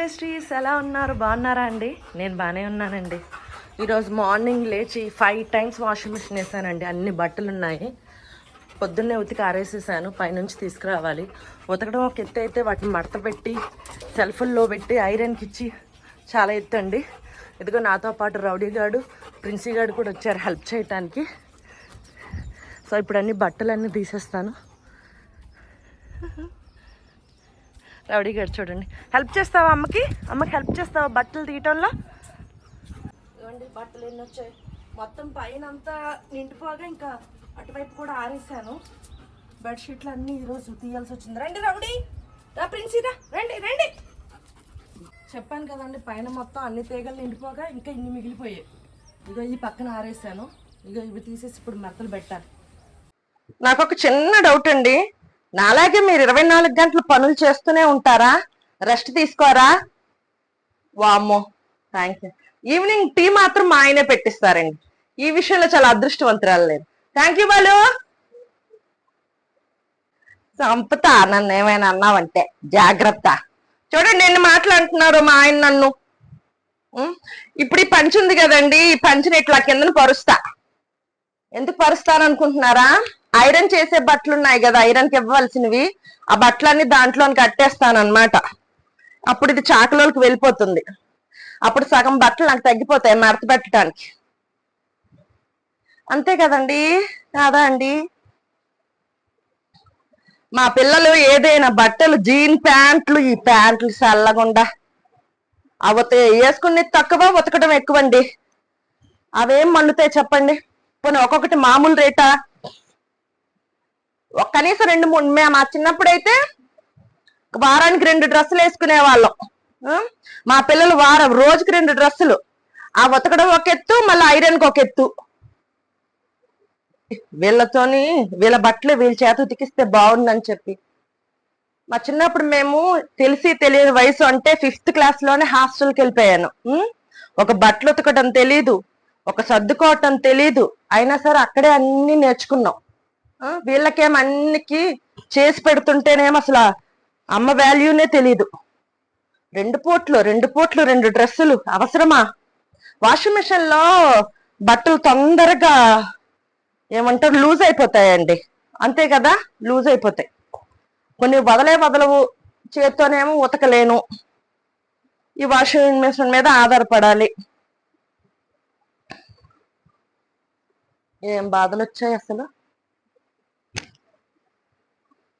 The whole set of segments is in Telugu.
బెస్టీస్ ఎలా ఉన్నారు? బాగున్నారా అండి? నేను బాగానే ఉన్నానండి. ఈరోజు మార్నింగ్ లేచి ఫైవ్ టైమ్స్ వాషింగ్ మిషన్ వేసానండి. అన్ని బట్టలు ఉన్నాయి పొద్దున్నే ఉతికి ఆరేసేసాను. పైనుంచి తీసుకురావాలి. ఉతకడం ఒక ఎత్తు అయితే వాటిని మడత పెట్టి సెల్ఫుల్లో పెట్టి ఐరన్కి ఇచ్చి చాలా ఎత్తు అండి. ఇదిగో నాతో పాటు రౌడీ గాడు ప్రిన్సీ గాడు కూడా వచ్చారు హెల్ప్ చేయటానికి. సో ఇప్పుడు అన్ని బట్టలన్నీ తీసేస్తాను. రౌడీ గారు చూడండి. హెల్ప్ చేస్తావా అమ్మకి? అమ్మకి హెల్ప్ చేస్తావా బట్టలు తీయటంలో? ఇవ్వండి బట్టలు ఎన్ని వచ్చాయి? మొత్తం పైన అంతా నిండిపోగా ఇంకా అటువైపు కూడా ఆరేసాను. బెడ్షీట్లు అన్నీ ఈరోజు తీయాల్సి వచ్చింది. రండి రౌడీ. రా ప్రిన్సీరా రండి రండి. చెప్పాను కదండి పైన మొత్తం అన్ని తీగలు నిండిపోగా ఇంకా ఇన్ని మిగిలిపోయాయి. ఇగో ఈ పక్కన ఆరేసాను. ఇగో ఇవి తీసేసి ఇప్పుడు మెత్తలు పెట్టాలి. నాకు ఒక చిన్న డౌట్ అండి. నాలాగే మీరు ఇరవై నాలుగు గంటలు పనులు చేస్తూనే ఉంటారా? రెస్ట్ తీసుకోరా? వామ్మో థ్యాంక్ యూ ఈవినింగ్ టీ మాత్రం మా ఆయనే పెట్టిస్తారండి. ఈ విషయంలో చాలా అదృష్టవంతురాలు లేదు థ్యాంక్ యూ బాలు. చంపుతా నన్ను ఏమైనా అన్నావంటే జాగ్రత్త. చూడండి ఎన్ని మాట్లాడుతున్నారు మా ఆయన నన్ను. ఇప్పుడు ఈ పంచి ఉంది కదండి ఈ పంచుని ఇట్లా కిందన పరుస్తా. ఎందుకు పరుస్తాను అనుకుంటున్నారా ఐరన్ చేసే బట్టలు ఉన్నాయి కదా ఐరన్కి ఇవ్వవలసినవి ఆ బట్టలన్నీ దాంట్లోని కట్టేస్తాను అనమాట అప్పుడు ఇది చాకలోకి వెళ్ళిపోతుంది. అప్పుడు సగం బట్టలు నాకు తగ్గిపోతాయి మడత పెట్టడానికి. అంతే కదండి? కాదా అండి? మా పిల్లలు ఏదైనా బట్టలు జీన్ ప్యాంట్లు ఈ ప్యాంట్లు చల్లగుండా. అవతే వేసుకుని తక్కువ ఉతకడం ఎక్కువండి. అవేం మండుతాయి చెప్పండి? పోనీ ఒక్కొక్కటి మామూలు రేటా? కనీసం రెండు మూడు మేము మా చిన్నప్పుడు అయితే వారానికి రెండు డ్రెస్సులు వేసుకునే వాళ్ళం మా పిల్లలు వారం రోజుకి రెండు డ్రెస్సులు. ఆ ఉతకడం ఒక ఎత్తు మళ్ళీ ఐరన్కి ఒక ఎత్తు. వీళ్ళతోని వీళ్ళ బట్టలు వీళ్ళ చేత ఉతికిస్తే బాగుందని చెప్పి. మా చిన్నప్పుడు మేము తెలిసి తెలియని వయసు అంటే ఫిఫ్త్ క్లాస్లోనే హాస్టల్కి వెళ్ళిపోయాను. ఒక బట్టలు ఉతకడం తెలీదు ఒక సర్దుకోవటం తెలీదు. అయినా సరే అక్కడే అన్ని నేర్చుకున్నాం. వీళ్ళకేం అన్నికి చేసి పెడుతుంటేనేమో అసలు అమ్మ వాల్యూనే తెలీదు. రెండు పూట్లు రెండు పూట్లు రెండు డ్రెస్సులు అవసరమా? వాషింగ్ మిషన్లో బట్టలు తొందరగా ఏమంటారు లూజ్ అయిపోతాయండి. అంతే కదా లూజ్ అయిపోతాయి. కొన్ని వదలే వదలవు చేత్తోనేమో ఉతకలేను. ఈ వాషింగ్ మిషన్ మీద ఆధారపడాలి. ఏం బాధలు వచ్చాయి అసలు?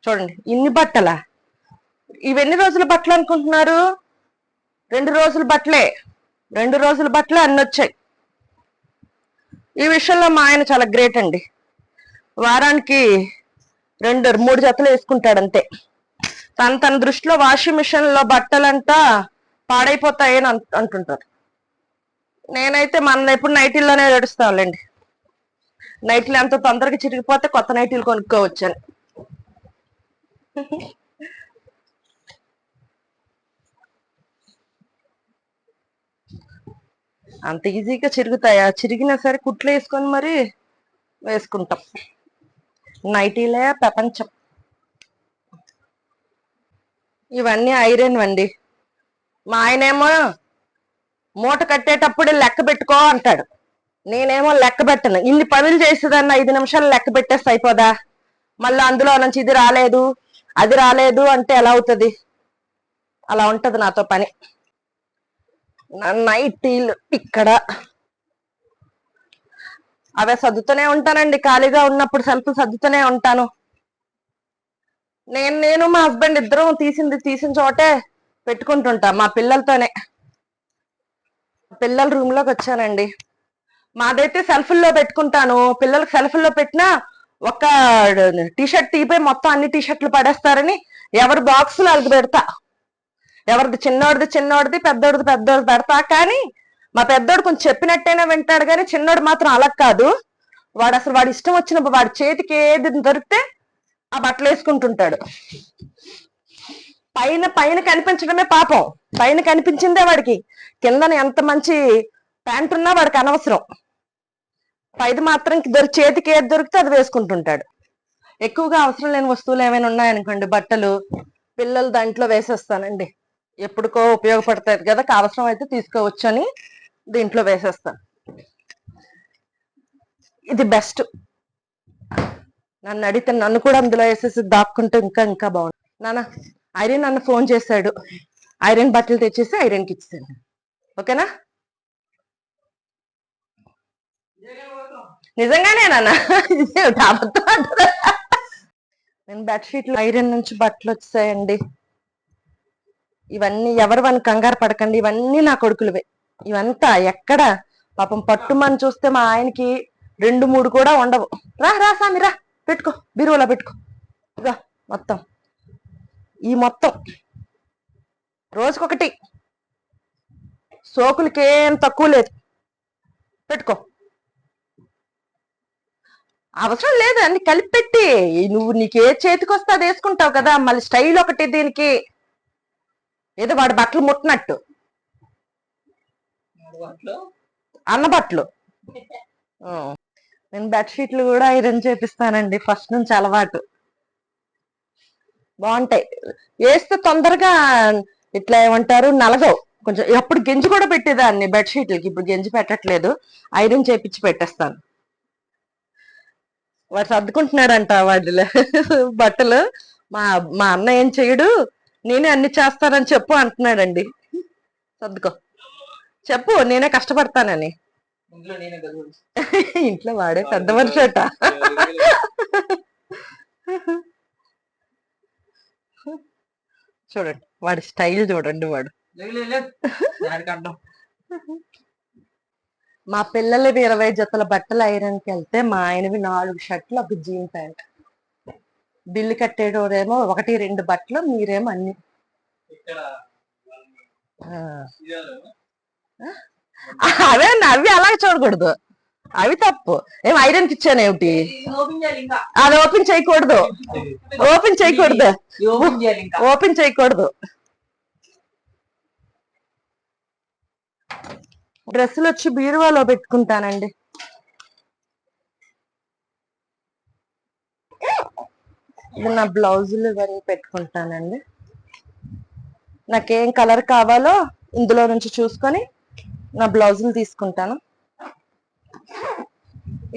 చూడండి ఇన్ని బట్టలా? ఇవెన్ని రోజుల బట్టలు అనుకుంటున్నారు? రెండు రోజుల బట్టలే. రెండు రోజుల బట్టలే అన్ని వచ్చాయి. ఈ విషయంలో మా ఆయన చాలా గ్రేట్ అండి. వారానికి రెండు మూడు జతలు వేసుకుంటాడు అంతే. తన తన దృష్టిలో వాషింగ్ మిషన్లో బట్టలంతా పాడైపోతాయని అంటుంటారు. నేనైతే మన ఎప్పుడు నైటీల్లోనే ఏడుస్తానులేండి. నైట్లు ఎంత తొందరగా చిరిగిపోతే కొత్త నైటీలు కొనుక్కోవచ్చని. అంత ఈజీగా చిరుగుతాయా? చిరిగినా సరే కుట్లు వేసుకొని మరి వేసుకుంటాం. నైటీలే ప్రపంచం. ఇవన్నీ ఐరన్ అండి. మా ఆయనేమో మూట కట్టేటప్పుడు లెక్క పెట్టుకో అంటాడు. నేనేమో లెక్క పెట్టను. ఇన్ని పనులు చేసేదాన్ని ఐదు నిమిషాలు లెక్క పెట్టేస్తే అయిపోదా? మళ్ళీ అందులో నుంచి ఇది రాలేదు. అది రాలేదు అంటే ఎలా అవుతుంది? అలా ఉంటది నాతో పని. నా నైటీలు ఇక్కడ. అవే సర్దుతూనే ఉంటానండి. ఖాళీగా ఉన్నప్పుడు సెల్ఫ్ సర్దుతూనే ఉంటాను. నేను నేను మా హస్బెండ్ ఇద్దరం తీసింది తీసిన చోటే పెట్టుకుంటుంటా మా పిల్లలతోనే. పిల్లల రూమ్లోకి వచ్చానండి. మాదైతే సెల్ఫ్లో పెట్టుకుంటాను. పిల్లలకు సెల్ఫుల్లో పెట్టినా ఒక టీ షర్ట్ మొత్తం అన్ని టీషర్ట్లు పడేస్తారని ఎవరి బాక్స్ వాళ్ళకి పెడతా. ఎవరిది చిన్నోడిది చిన్నోడిది పెద్దోడిది పెద్దోడిది పెడతా. కానీ మా పెద్దోడు కొంచెం చెప్పినట్టేనే వింటాడు కానీ చిన్నోడు మాత్రం అలా కాదు. వాడు అసలు వాడి ఇష్టం వచ్చినప్పుడు వాడి చేతికి ఏది దొరికితే ఆ బట్టలు వేసుకుంటుంటాడు. పైన పైన కనిపించడమే పాపం. పైన కనిపించిందే వాడికి. కిందన ఎంత మంచి ప్యాంట్ ఉన్నా వాడికి అనవసరం. పైది మాత్రం దొరి చేతికి ఏది దొరికితే అది వేసుకుంటుంటాడు. ఎక్కువగా అవసరం లేని వస్తువులు ఏమైనా ఉన్నాయనుకోండి బట్టలు పిల్లలు దాంట్లో వేసేస్తానండి. ఎప్పుడుకో ఉపయోగపడతాయి కదా అవసరం అయితే తీసుకోవచ్చు అని దీంట్లో వేసేస్తాను. ఇది బెస్ట్. నన్ను అడిగితే నన్ను కూడా అందులో వేసేసి దాక్కుంటే ఇంకా ఇంకా బాగుంది నాన్న ఐరన్ నన్ను ఫోన్ చేశాడు. ఐరన్ బట్టలు తెచ్చేసి ఐరన్కి ఇచ్చేసాను ఓకేనా? నిజంగానే నాన్న? నేను బెడ్షీట్లు ఐరన్ నుంచి బట్టలు వచ్చాయండి. ఇవన్నీ ఎవరు వన్ కంగారు పడకండి. ఇవన్నీ నా కొడుకులవే. ఇవంతా ఎక్కడ? పాపం పట్టుమని చూస్తే మా ఆయనకి రెండు మూడు కూడా ఉండవు. రా రా సామి రా. పెట్టుకో. బీరువాలో పెట్టుకో. ఇగా మొత్తం. ఈ మొత్తం. రోజుకొకటి. సోకులకేం ఏం తక్కువ లేదు పెట్టుకో అవసరం లేదు అన్ని కలిపి పెట్టి నువ్వు నీకే చేతికి వస్తే అది వేసుకుంటావు కదా మళ్ళీ స్టైల్ ఒకటి దీనికి. ఏదో వాడి బట్టలు ముట్టినట్టు. అన్న బట్టలు. నేను బెడ్షీట్లు కూడా ఐరన్ చేపిస్తానండి ఫస్ట్ నుంచి అలవాటు. బాగుంటాయి. వేస్తే తొందరగా ఇట్లా ఏమంటారు నలగవు. కొంచెం అప్పుడు గెంజి కూడా పెట్టేదాన్ని బెడ్షీట్లకి ఇప్పుడు గెంజి పెట్టట్లేదు. ఐరన్ చేపించి పెట్టేస్తాను. వాడు సర్దుకుంటున్నాడంట వాడిలో బట్టలు. మా మా అన్న ఏం చెయ్యడు. నేనే అన్ని చేస్తానని చెప్పు అంటున్నాడండి. సర్దుకో. చెప్పు నేనే కష్టపడతానని. ఇంట్లో వాడే. పెద్ద మనిషి అట. చూడండి వాడి స్టైల్ చూడండి వాడు. మా పిల్లలవి ఇరవై జతల బట్టలు ఐరన్కి వెళ్తే మా ఆయనవి నాలుగు షర్ట్లు ఒక జీన్ ప్యాంట్. బిల్లు కట్టేటోరేమో ఒకటి రెండు బట్టలు మీరేమో అన్ని. అవే అన్న, అవి అలాగే చూడకూడదు. అవి తప్పు. ఏం ఐరన్కి ఇచ్చాను ఏమిటి? అది ఓపెన్ చేయకూడదు. ఓపెన్ చేయకూడదు. ఓపెన్ చేయకూడదు. డ్రెస్సులు వచ్చి బీరువాలో పెట్టుకుంటానండి. ఇది నా బ్లౌజులు ఇవన్నీ పెట్టుకుంటానండి. నాకేం కలర్ కావాలో ఇందులో నుంచి చూసుకొని నా బ్లౌజులు తీసుకుంటాను.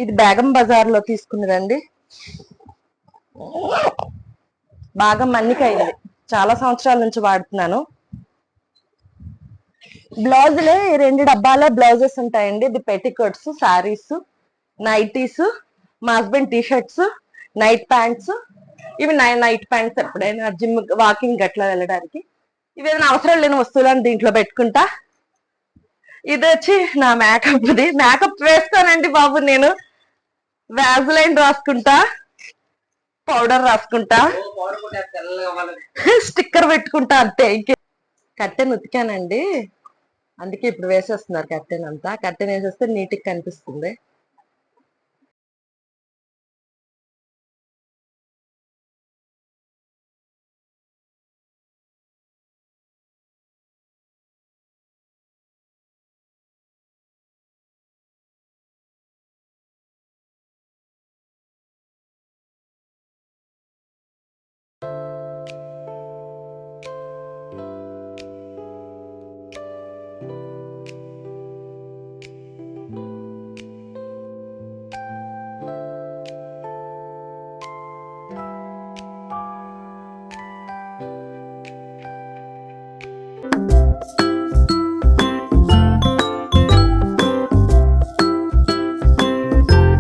ఇది బేగం బజార్లో తీసుకున్నదండి. బాగా మన్నికైంది. చాలా సంవత్సరాల నుంచి వాడుతున్నాను. బ్లౌజులే ఈ రెండు డబ్బాల బ్లౌజెస్ ఉంటాయండి. ఇది పెట్టికోట్స్ సారీస్ నైటీస్ మా husband T shirts night pants. ఇవి నైట్ ప్యాంట్స్ ఎప్పుడైనా జిమ్ వాకింగ్ గట్లా వెళ్ళడానికి. ఇవి ఏదైనా అవసరం లేని వస్తువులను దీంట్లో పెట్టుకుంటా. ఇది వచ్చి నా మేకప్ ది. మేకప్ వేస్తానండి బాబు నేను. వ్యాజ్లైన్ రాసుకుంటా. పౌడర్ రాసుకుంటా. స్టిక్కర్ పెట్టుకుంటా అంతే. ఇంకే కట్టెన్ ఉతికానండి అందుకే ఇప్పుడు వేసేస్తున్నారు కట్టెన్ అంతా. కట్టెన్ వేసేస్తే నీట్గా కనిపిస్తుంది.